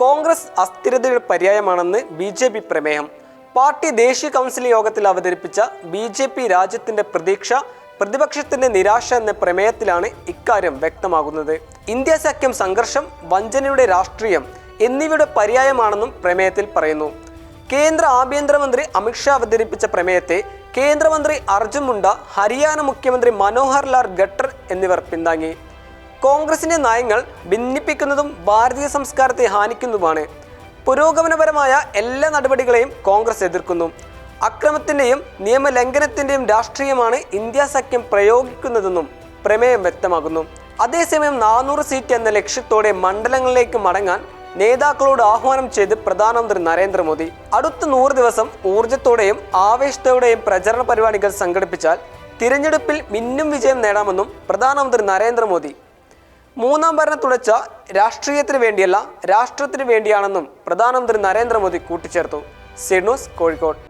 കോൺഗ്രസ് അസ്ഥിരതയുടെ പര്യായമാണെന്ന് B J P പ്രമേയം പാർട്ടി ദേശീയ കൗൺസിൽ യോഗത്തിൽ അവതരിപ്പിച്ച ബി ജെ പി രാജ്യത്തിന്റെ പ്രതീക്ഷ പ്രതിപക്ഷത്തിന്റെ നിരാശ എന്ന പ്രമേയത്തിലാണ് ഇക്കാര്യം വ്യക്തമാകുന്നത്. ഇന്ത്യ സഖ്യം സംഘർഷം വഞ്ചനയുടെ രാഷ്ട്രീയം എന്നിവയുടെ പര്യായമാണെന്നും പ്രമേയത്തിൽ പറയുന്നു. കേന്ദ്ര ആഭ്യന്തരമന്ത്രി അമിത്ഷാ അവതരിപ്പിച്ച പ്രമേയത്തെ കേന്ദ്രമന്ത്രി അർജുൻ മുണ്ട ഹരിയാന മുഖ്യമന്ത്രി മനോഹർ ലാൽ ഖട്ടർ എന്നിവർ പിന്താങ്ങി. കോൺഗ്രസിന്റെ നയങ്ങൾ ഭിന്നിപ്പിക്കുന്നതും ഭാരതീയ സംസ്കാരത്തെ ഹാനിക്കുന്നതുമാണ് പുരോഗമനപരമായ എല്ലാ നടപടികളെയും കോൺഗ്രസ് എതിർക്കുന്നു. അക്രമത്തിന്റെയും നിയമലംഘനത്തിന്റെയും രാഷ്ട്രീയമാണ് ഇന്ത്യ സഖ്യം പ്രയോഗിക്കുന്നതെന്നും പ്രമേയം വ്യക്തമാക്കുന്നു. അതേസമയം നാനൂറ് സീറ്റ് എന്ന ലക്ഷ്യത്തോടെ മണ്ഡലങ്ങളിലേക്ക് മടങ്ങാൻ നേതാക്കളോട് ആഹ്വാനം ചെയ്ത് പ്രധാനമന്ത്രി നരേന്ദ്രമോദി. അടുത്ത നൂറ് ദിവസം ഊർജത്തോടെയും ആവേശത്തോടെയും പ്രചരണ പരിപാടികൾ സംഘടിപ്പിച്ചാൽ തിരഞ്ഞെടുപ്പിൽ മിന്നും വിജയം നേടാമെന്നും പ്രധാനമന്ത്രി നരേന്ദ്രമോദി മൂന്നാം ഭരണം തുടച്ച രാഷ്ട്രീയത്തിന് വേണ്ടിയല്ല രാഷ്ട്രത്തിന് വേണ്ടിയാണെന്നും പ്രധാനമന്ത്രി നരേന്ദ്രമോദി കൂട്ടിച്ചേർത്തു. സിഡ്നൂസ് കോഴിക്കോട്.